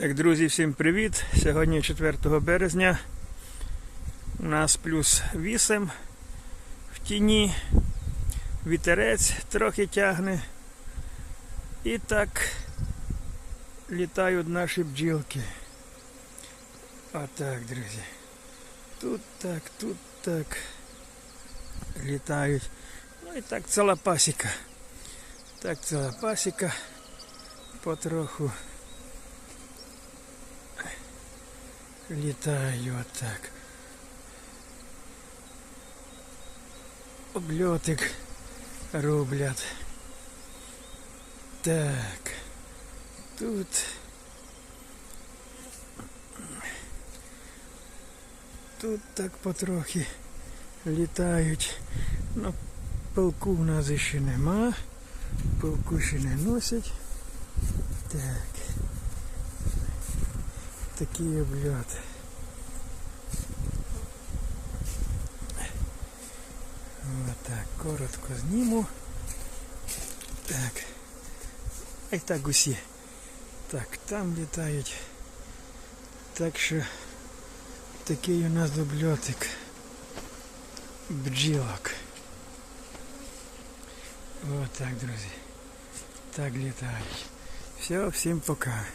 Так, друзі, всім привіт! Сьогодні 4 березня. У нас плюс 8 в тіні. Вітерець трохи тягне. І так літають наші бджілки. Отак, друзі. Тут так, тут так. Літають. Ну і так ціла пасіка. Так ціла пасіка. Потроху. Літаю отак. Обльотик роблять. Так. Тут. Тут так потрохи літають. Ну, пилку в нас ще нема. Пилку ще не носять. Так. Такі обльоти. Отак, коротко зніму. Так. А й так усі. Так, там літають. Так що такий у нас обльотик бджілок. Отак, друзі. Так літають. Все, всім пока.